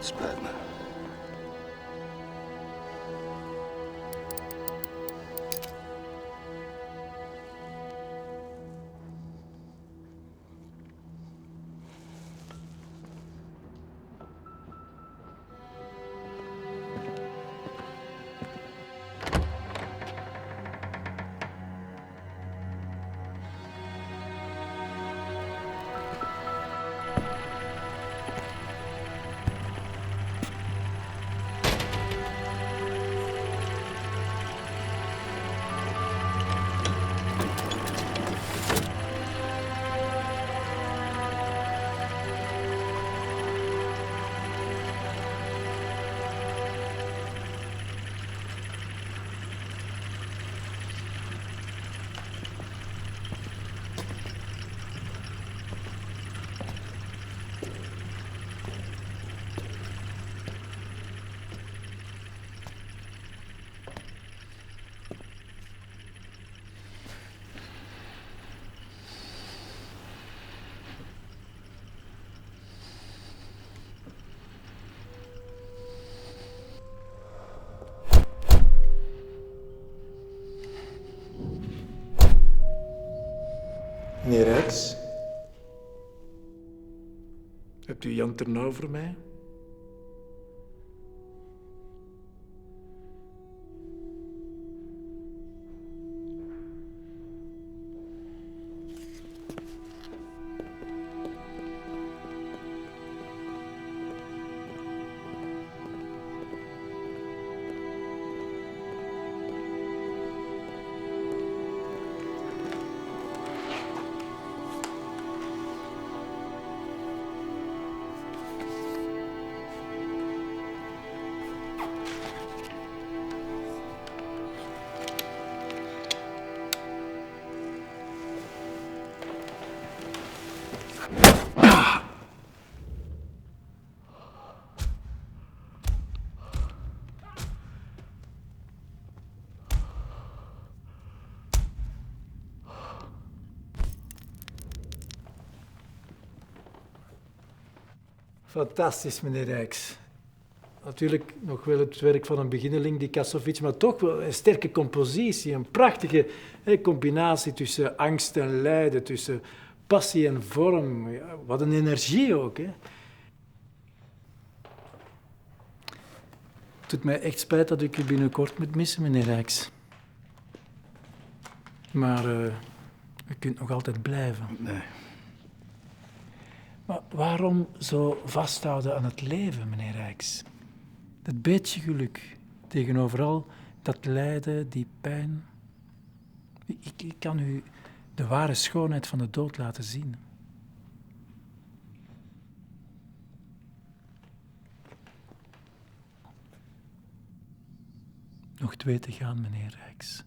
Spijt Hebt u Jan Ternauw voor mij? Fantastisch, meneer Rijks. Natuurlijk nog wel het werk van een beginneling, die Kassovic, maar toch wel een sterke compositie, een prachtige combinatie tussen angst en lijden, tussen passie en vorm. Wat een energie ook. Hè. Het doet mij echt spijt dat ik u binnenkort moet missen, meneer Rijks. Maar eh, u kunt nog altijd blijven. Nee. Maar waarom zo vasthouden aan het leven, meneer Rijks? Dat beetje geluk tegenover al dat lijden, die pijn. Ik, ik kan u de ware schoonheid van de dood laten zien. Nog twee te gaan, meneer Rijks.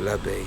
De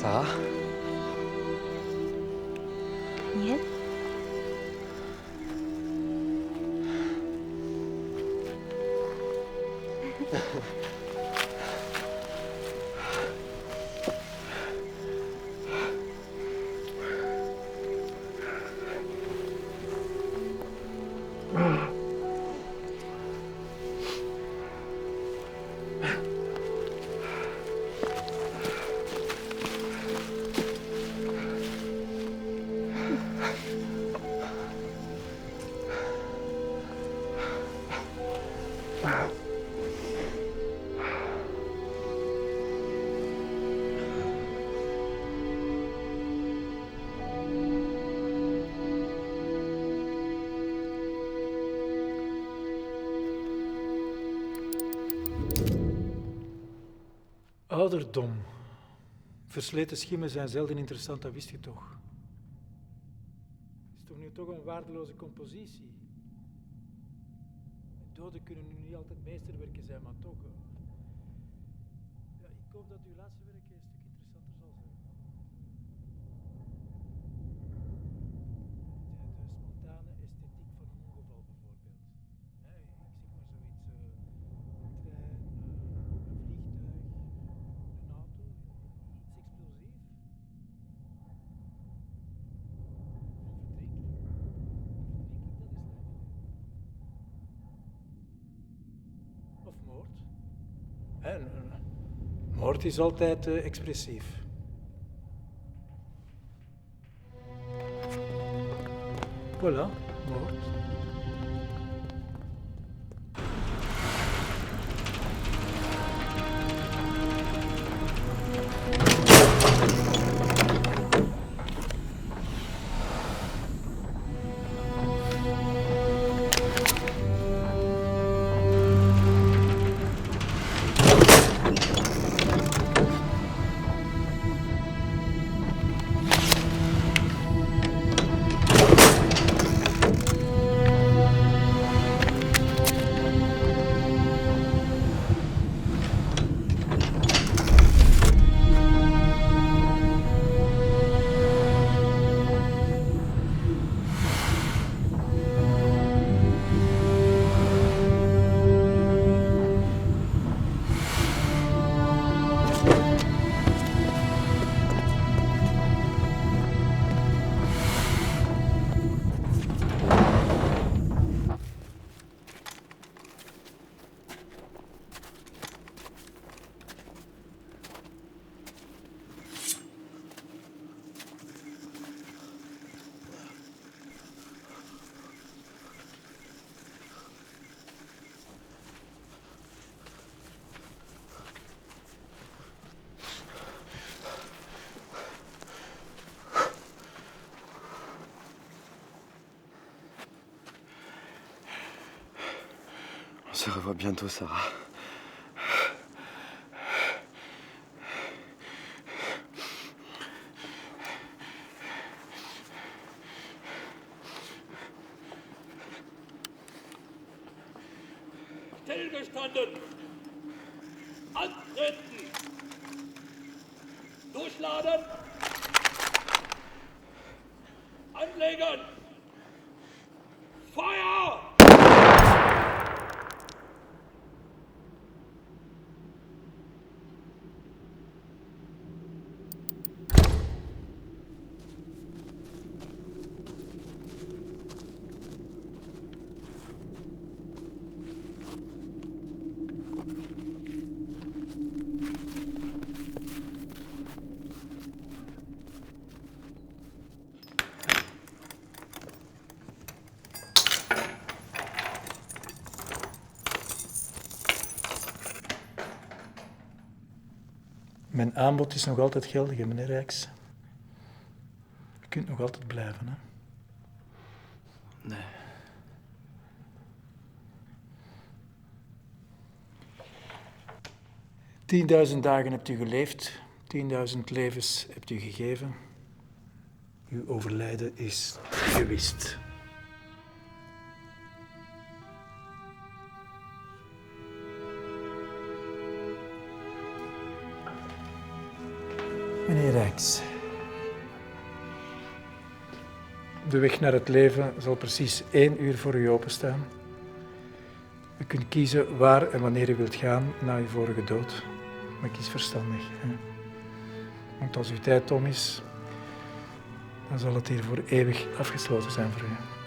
咋你 Ouderdom. Versleten schimmen zijn zelden interessant, dat wist je toch? Is toch nu toch een waardeloze compositie? Doden kunnen nu niet altijd meesterwerken zijn, maar toch. eh. Ja, ik hoop dat uw laatste werk een stuk interessanter zal zijn. De, de spontane esthetiek van een ongeval bijvoorbeeld. Hè, ik zeg maar zoiets, eh, een trein, eh, een vliegtuig, een auto, iets explosief. Of een verdrinking. Een verdrinking, dat is lang geleden. Of moord. Een- moord is altijd eh, expressief. Voilà, se revoit bientôt, Sarah. Stillgestanden! Antreten! Durchladen! Anlegen! Mijn aanbod is nog altijd geldig, hè, meneer Rijks. U kunt nog altijd blijven. Hè? Nee. Tienduizend dagen hebt u geleefd, tienduizend levens hebt u gegeven. Uw overlijden is gewist. De weg naar het leven zal precies één uur voor u openstaan. U kunt kiezen waar en wanneer u wilt gaan na uw vorige dood. Maar kies verstandig. Hè? Want als uw tijd om is, dan zal het hier voor eeuwig afgesloten zijn voor u.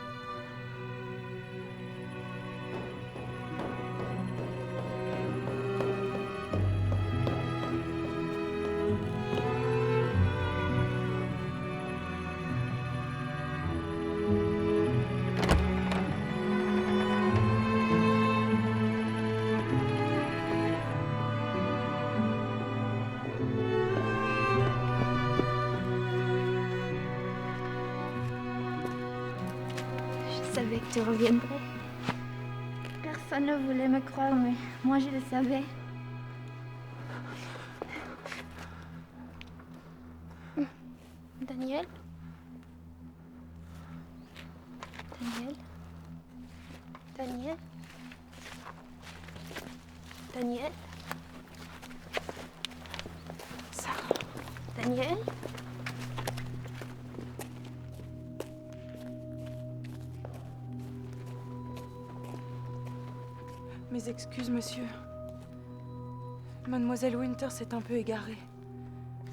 tu. Personne ne voulait me croire, mais moi je le savais. Mes excuses, monsieur. Mademoiselle Winter s'est un peu égarée.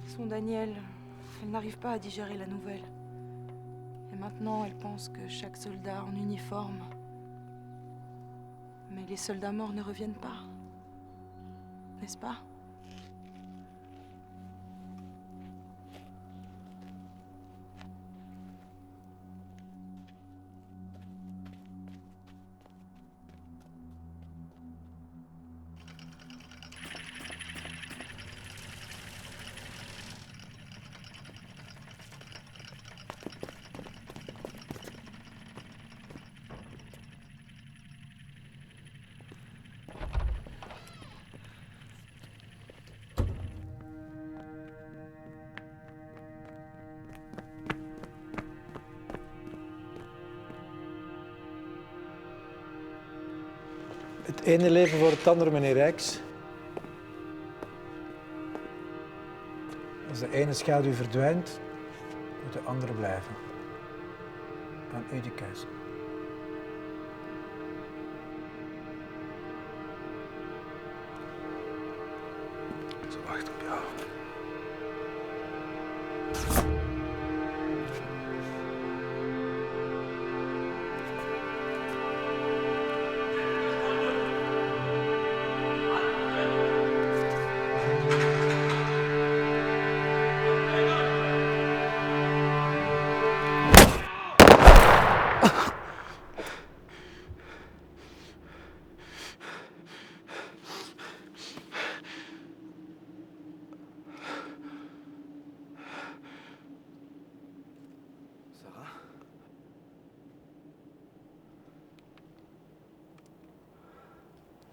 Son Daniel, elle n'arrive pas à digérer la nouvelle. Et maintenant, elle pense que chaque soldat en uniforme. Mais les soldats morts ne reviennent pas. N'est-ce pas? Het ene leven voor het andere, meneer Rijks. Als de ene schaduw verdwijnt, moet de andere blijven. Aan u de keuze. Ze wacht op jou.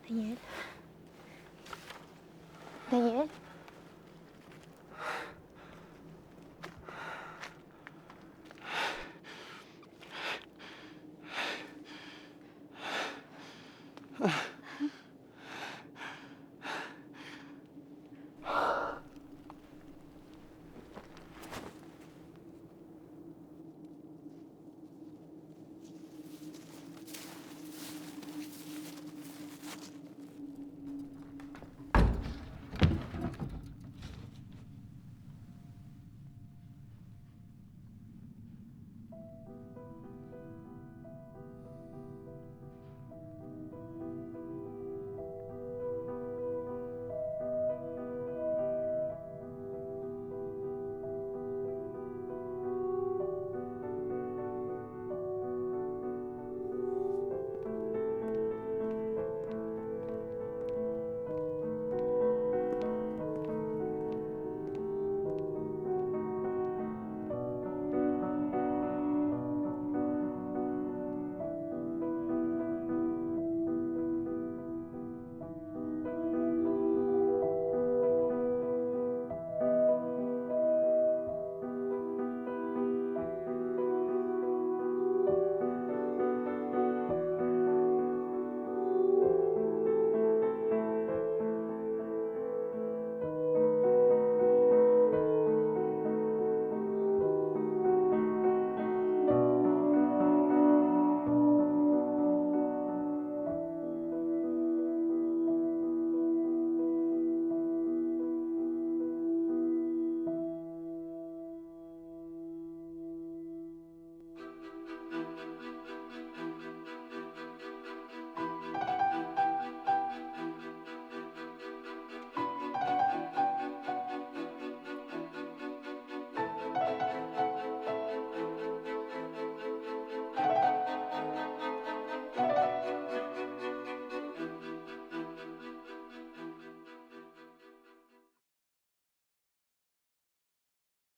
Değil. Değil.